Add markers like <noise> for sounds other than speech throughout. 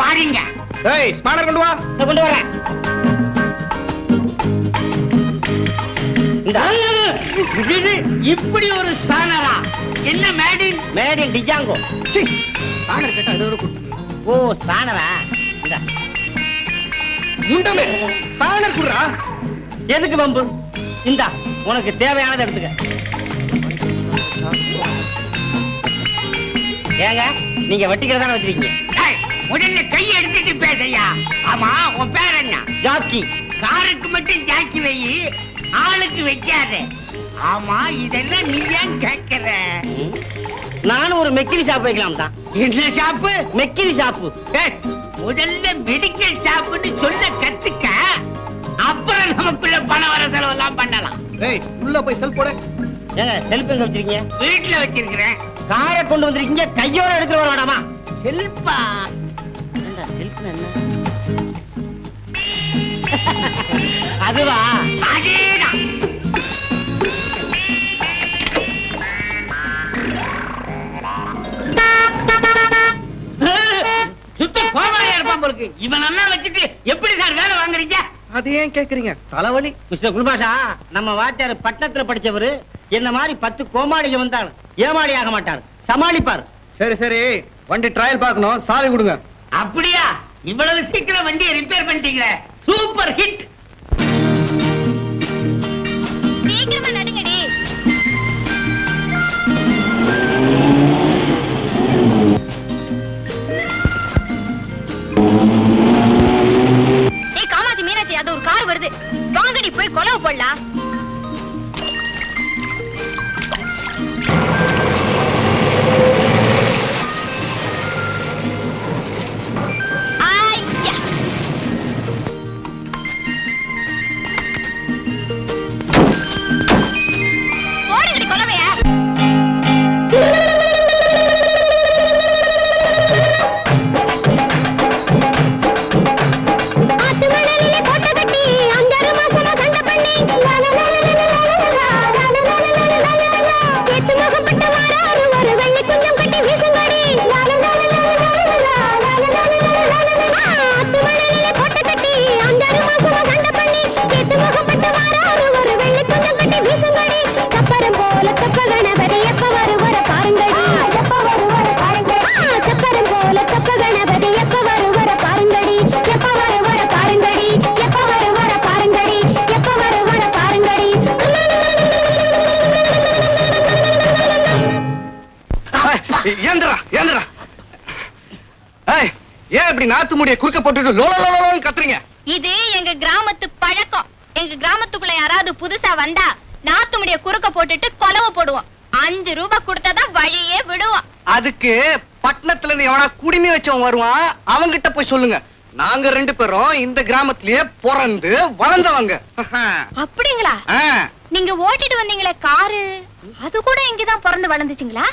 பாருங்க. ஏய் ஸ்பானர் கொண்டு வா. இதை கொண்டு வரேன். இந்த. இது இப்படி ஒரு ஸ்பானரா என்ன மேடின் மேட் இன் டிஜாங்கோ சீ. ஸ்பானர் கேட்டா இது ஒரு ஓ ஸ்பானரா இந்த. முண்டமே ஸ்பானர் குடுறா. எதுக்கு பம்பு இந்தா உனக்கு தேவையானதை எடுத்துக்க. ஏங்க நீங்க வட்டிக்கிறதான வச்சிருக்கீங்க? உடனே கையை எடுத்துட்டு பேசையா ஆமா உன் பேர் என்ன? ஜாக்கி. காருக்கு மட்டும் ஜாக்கி வை ஆளுக்கு வைக்காத. ஆமா இதெல்லாம் நீ ஏன் கேட்கிற. நானும் ஒரு மெக்கிலி ஷாப் வைக்கலாம் தான் என்ன ஷாப்பு? மெக்கிலி ஷாப்பு. ஏய், முதல்ல மெடிக்கல் ஷாப்புன்னு சொல்ல கத்துக்க அப்புறம் நமக்குள்ள பண வர செலவெல்லாம் பண்ணலாம். ஏய் உள்ள போய் செல் போடு. ஏங்க செல்ஃப் எங்க வச்சிருக்கீங்க? வீட்டுல வச்சிருக்கிறேன். காரை கொண்டு வந்திருக்கீங்க கையோட எடுத்துட்டு வர வேண்டாமா செல்பா அதுவா? சுத்த கோமாளியா இருப்பான் போலுக்கு. இவன் நல்லா வச்சுட்டு எப்படி சார் வேலை வாங்குறீங்க? அது ஏன் கேக்குறீங்க? தலைவலி. மிஸ்டர் குல்பாஷா நம்ம வாத்தியார் பட்டணத்துல படிச்சவரு என்ன மாதிரி பத்து கோமாளிக வந்தாலும் ஏமாளி ஆக மாட்டார். சமாளிப்பார். சரி சரி. வண்டி ட்ரையல் பார்க்கணும். சாவி கொடுங்க. அப்படியா? இவ்வளவு சீக்கிரம் வண்டியை ரிப்பேர் பண்ணிட்டீங்க சூப்பர் ஹிட் சீக்கிரமா நடுங்கடி. ஏய் காமாட்சி மீனாட்சி அது ஒரு கார் வருது. வாங்கடி போய் கொலவு போடலாம். முடிய குறுக்க போட்டுட்டு லோ லோ, கத்துறீங்க. இது எங்க கிராமத்து பழக்கம். எங்க கிராமத்துக்குள்ள யாராவது புதுசா வந்தா நாத்து முடிய குறுக்க போட்டுட்டு கொலவை போடுவோம். அஞ்சு ரூபாய் கொடுத்தாதான் வழியே விடுவோம். அதுக்கு பட்டணத்துல இருந்து எவனா குடிமி வச்சவன் வருவான் அவங்கிட்ட போய் சொல்லுங்க. நாங்க ரெண்டு பேரும் இந்த கிராமத்திலேயே பிறந்து வளர்ந்தவங்க. <laughs> அப்படிங்களா. நீங்க ஓட்டிட்டு வந்தீங்களே காரு? அது கூட இங்கதான் பிறந்து வளர்ந்துச்சுங்களா?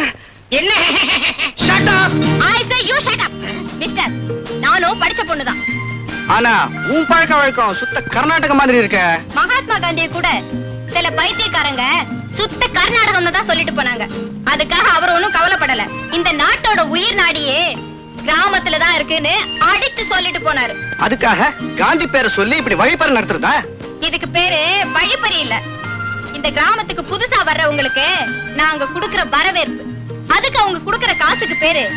<laughs> என்ன? <laughs> Shut up! I say you shut up mister நானும் படிச்ச பொண்ணுதான். ஆனா உன் பழக்க வழக்கம் சுத்த கர்நாடக மாதிரி இருக்க. மகாத்மா காந்திய கூட சில பைத்தியக்காரங்க சுத்த கர்நாடகம்னு தான் சொல்லிட்டு போனாங்க. அதுக்காக அவர் ஒண்ணும் கவலைப்படல. இந்த நாட்டோட உயிர் நாடியே கிராமத்துல தான் இருக்குன்னு அடிச்சு சொல்லிட்டு போனாரு. அதுக்காக காந்தி பேரை சொல்லி இப்படி வழிபாடு நடத்துறதா? இதுக்கு பேரு வழிப்பறி இல்ல. இந்த கிராமத்துக்கு புதுசா வர்றவங்களுக்கு நாங்க குடுக்கிற வரவேற்பு. அதுக்கு அவங்க குடுக்கிற காசுக்கு பேரு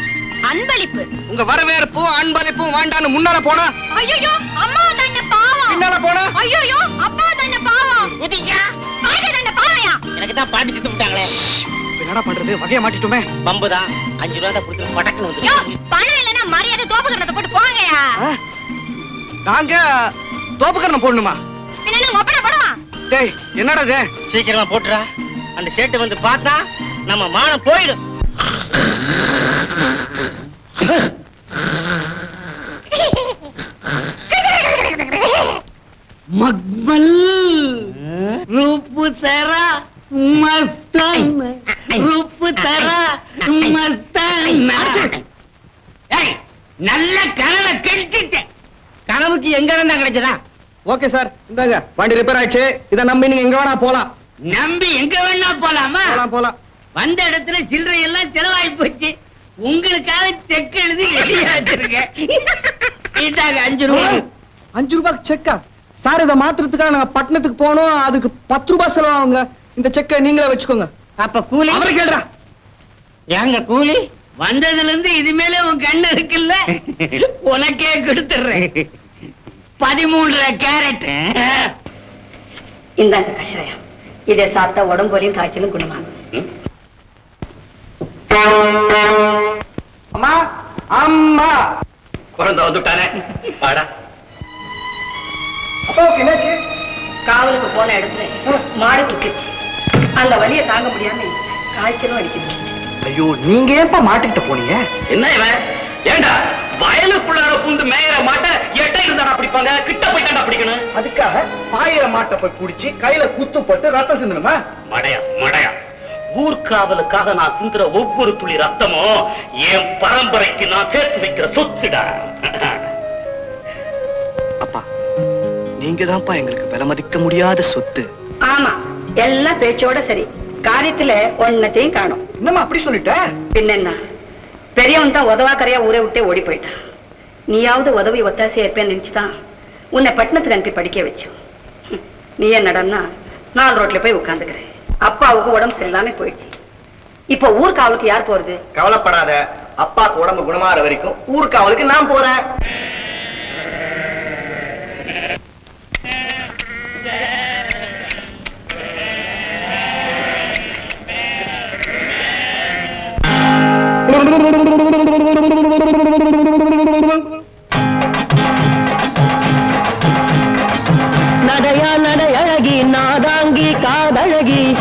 அன்பளிப்பு. உங்க வரவேற்பும் அன்பளிப்பும் வேண்டான்னு முன்னால போனா? ஐயோ அம்மா தானே பாவம். பின்னால போனா? ஐயோ அப்பா தானே பாவம். குதிக்கா பாட்டி தானே பாவையா? எனக்கு தான் பாட்டி சித்து விட்டாங்களே. என்னடா பண்றது? வகைய மாட்டிட்டோமே. பம்பு தான் அஞ்சு ரூபா தான் கொடுத்து படக்குன்னு வந்து பணம் இல்லைன்னா மரியாதை தோப்பு கட்டத்தை போட்டு போங்கயா? நாங்க தோப்புக்கரணம் போடணுமா? பின்ன உங்க ஒப்பனை படம் டேய் என்னடா இது? சீக்கிரமா போட்டுறா. அந்த ஷர்ட் வந்து பார்த்தா நம்ம மானம் போயிடும். மக்மல். ரூப்பு தரா மஸ்தான். ரூப்பு தரா மஸ்தான். நல்ல கனவை கெடுத்துட்டேன் கனவுக்கு எங்க இருந்தா கிடைச்சதா? ஓகே சார் இந்தாங்க. வண்டி ரிப்பேர் ஆயிடுச்சு. இத நம்பி நீங்க எங்க வேணா போலாம். நம்பி எங்க வேணா போலாமா? போலாம் போலாம். வந்த இடத்துல சில்லறை எல்லாம் செலவாகி போச்சு. உங்களுக்காக செக் எழுதி வெளியே வச்சிருக்கேன். இதாங்க அஞ்சு ரூபாய். அஞ்சு ரூபாய்க்கு செக்கா சார் இதை மாத்துறதுக்காக நாங்க பட்டணத்துக்கு போனோம். அதுக்கு பத்து ரூபாய் செலவாகுங்க இந்த செக்கை நீங்களே வச்சுக்கோங்க. அப்ப கூலி? அவரை கேள்றா ஏங்க கூலி? வந்ததுல இருந்து இது மேல உன் கண்ணு இருக்குல்ல? உனக்கே கொடுத்துடுறேன். பதிமூன்றரை கேரட். இந்தாங்க கஷாயம் இதை சாப்பிட்டா உடம்புலையும் காய்ச்சலும் குணமாகும். அம்மா அம்மா. குழந்தை வந்துட்டானே. வாடா. அப்பாவுக்கு என்னாச்சு? காவலுக்கு போன இடத்துல மாடு குத்துச்சு அந்த வலியை தாங்க முடியாம காய்ச்சலும் அடிக்குது. ஐயோ நீங்க ஏன்பா மாட்டிக்கிட்ட போனீங்க? என்ன இவன்? ஏண்டா? வயலுக்குள்ளார புந்து மேயற மாட்ட எட்டை இருந்தாடா பிடிப்பாங்க? கிட்ட போய் தாண்டா பிடிக்கணும்? அதுக்காக பாயிர மாட்டை போய் குடிச்சு கையில குத்து போட்டு ரத்தம் சிந்தணுமா? மடையா மடையா. ஊர்காவலுக்காக நான் சிந்துற ஒவ்வொரு துளி ரத்தமும் என் பரம்பரைக்கு நான் சேர்த்து வைக்கிற சொத்துடா. நீங்க தான்ப்பா எங்களுக்கு விலை மதிக்க முடியாத சொத்து. ஆமா எல்லாம் பேச்சோட சரி. காரியத்துல ஒன்னத்தையும் காணும். என்னம்மா அப்படி சொல்லிட்ட? பின்னென்ன பெரியவன் தான் உதவாக்கரையா ஊரை விட்டே ஓடி போயிட்டான். நீயாவது உதவி ஒத்தாசையா இருப்பேன்னு நினைச்சுதான் உன்னை பட்டணத்துக்கு அனுப்பி படிக்க வச்சோம். ஹம், நீ என்னடன்னா நாலு ரோட்ல போய் உட்காந்துக்கிறேன். அப்பாவுக்கு உடம்பு சரியில்லாம போயிடுச்சு. இப்போ ஊர் காவலுக்கு யார் போறது? கவலைப்படாத அப்பாக்கு உடம்பு குணமாற வரைக்கும் ஊருக்காவலுக்கு நான் போறேன். நாதாங்கி காதழகி.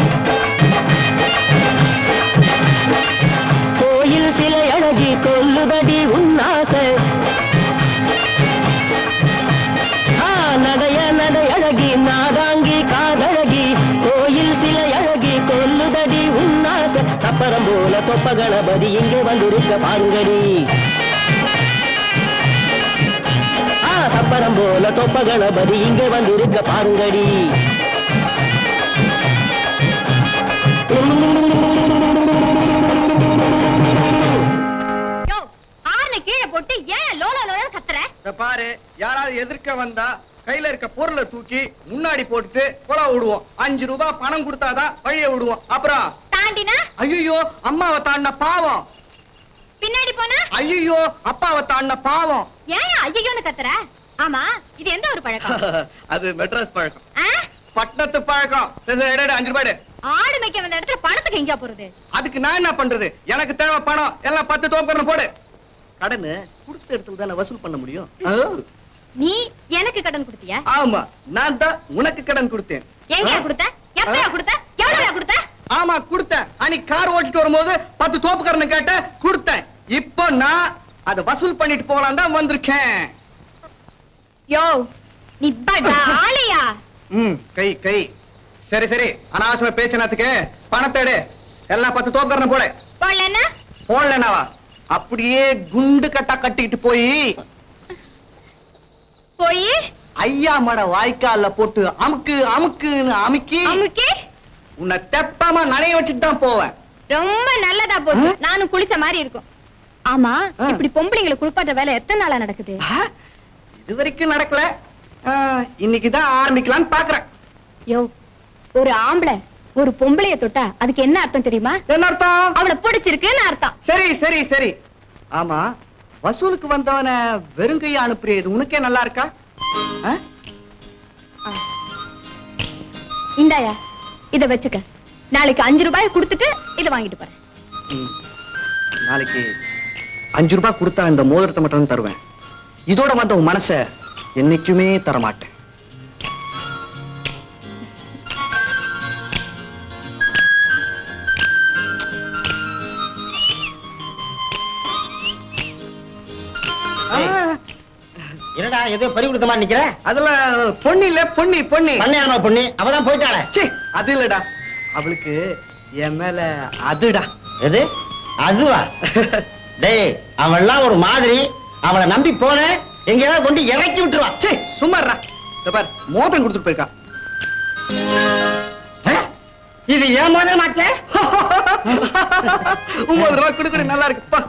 கோயில் சிலை அழகி கொல்லுதடி உன்னாச. ஆ, நடைய நடையழகி நாதாங்கி காதழகி. கோயில் சிலை அழகி கொல்லுதடி உன்னாச. சப்பரம் போல தொப்ப கணபதி இங்கே வந்திருக்க பாருங்கடி. சப்பரம் போல தொப்ப கணபதி இங்கே வந்திருக்க பாருங்கடி. பாரு யாராவது எதிர்க்க வந்தா கையில இருக்க பொருளை தூக்கி முன்னாடி போட்டுட்டு கொலை விடுவோம். அஞ்சு ரூபாய் பணம் கொடுத்தாதான் வழிய விடுவோம். அப்புறம்? தாண்டினா? ஐயோ அம்மாவை தாண்ட பாவம். பின்னாடி போனா? ஐயோ அப்பாவை தாண்ட பாவம். ஏன் ஐயோன்னு கத்துற? ஆமா இது எந்த ஒரு பழக்கம்? <laughs> அது மெட்ராஸ் பழக்கம்? பட்டத்து பழக்கம். அஞ்சு ரூபாய். ஆடு மேய்க்க வந்த இடத்துல பணத்துக்கு எங்கேயா போறது? அதுக்கு நான் என்ன பண்றது? எனக்கு தேவை பணம். எல்லாம் பத்து தோப்பரம் போடு. கடனு கொடுத்த இடத்துல தானே வசூல் பண்ண முடியும்? நீ எனக்கு கடன் கொடுத்தியா? ஆமா நான் தான் உனக்கு கடன் கொடுத்தேன். எங்கயா ஆ? கொடுத்த? எப்பயா கொடுத்த? எவ்வளவு கொடுத்த? ஆமா கொடுத்தேன். அன்னைக்கு கார் ஓட்டிட்டு வரும்போது பத்து தோப்புக்காரனை கேட்ட கொடுத்தேன். இப்போ நான் அதை வசூல் பண்ணிட்டு போலாம் தான் வந்திருக்கேன். யோ நீ படா ஆளையா ம் கை கை. சரி சரி. அனாவசியமா பேச்சினத்துக்கு பணத்தை எடு. எல்லாம் பத்து தோப்புக்காரனை போடு. போடலன்னா? போடலனாவா அப்படியே குண்டு கட்டா கட்டிக்கிட்டு போய். போய்? ஐயா மட வாய்க்கால்ல போட்டு அமுக்கு அமுக்குன்னு அமுக்கி அமுக்கி? உன்னை தெப்பமா நனைய வச்சுட்டு தான் போவேன். ரொம்ப நல்லதா போச்சு? நானும் குளிச்ச மாதிரி இருக்கும். ஆமா. இப்படி பொம்பளைங்களை குளிப்பாட்ட வேலை எத்தனை நாளா நடக்குது? இது வரைக்கும் நடக்கல. இன்னைக்குதான் ஆரம்பிக்கலாம்னு பாக்குறேன். யோ ஒரு ஆம்பளை ஒரு பொம்பளைய தொட்டா அதுக்கு என்ன அர்த்தம் தெரியுமா? என்ன அர்த்தம்? அவளை பிடிச்சிருக்குன்னு அர்த்தம். சரி சரி சரி. ஆமா வசூலுக்கு வந்தவன வெறுங்கைய அனுப்புறது உனக்கே நல்லா இருக்கா? இந்தாயா இத வச்சுக்க. நாளைக்கு அஞ்சு ரூபாய் கொடுத்துட்டு இத வாங்கிட்டு போறேன். நாளைக்கு அஞ்சு ரூபாய் கொடுத்தா இந்த மோதிரத்தை மட்டும் தருவேன். இதோட வந்த உன் மனச என்னைக்குமே தரமாட்டேன். என்னடா ஏதோ பறி கொடுத்த மாதிரி நிக்கிற? அதுல பொண்ணு இல்ல பொண்ணி பொண்ணி. பண்ணையாரமா பொண்ணு அவதான் போயிட்டாளே. அது இல்லடா. அவளுக்கு என் மேல அதுடா. எது? அதுவா? <laughs> டேய் அவள்லாம் ஒரு மாதிரி. அவளை நம்பி போன எங்கேயாவது கொண்டு இறக்கி விட்டுருவான் சே சும்மாறா பார் மோதிரம் கொடுத்துட்டு போயிருக்கா. இது ஏன் மோதிர மாட்டேன் <laughs> ஒன்பது ரூபாய் கொடுக்குற நல்லா இருக்கு. பா.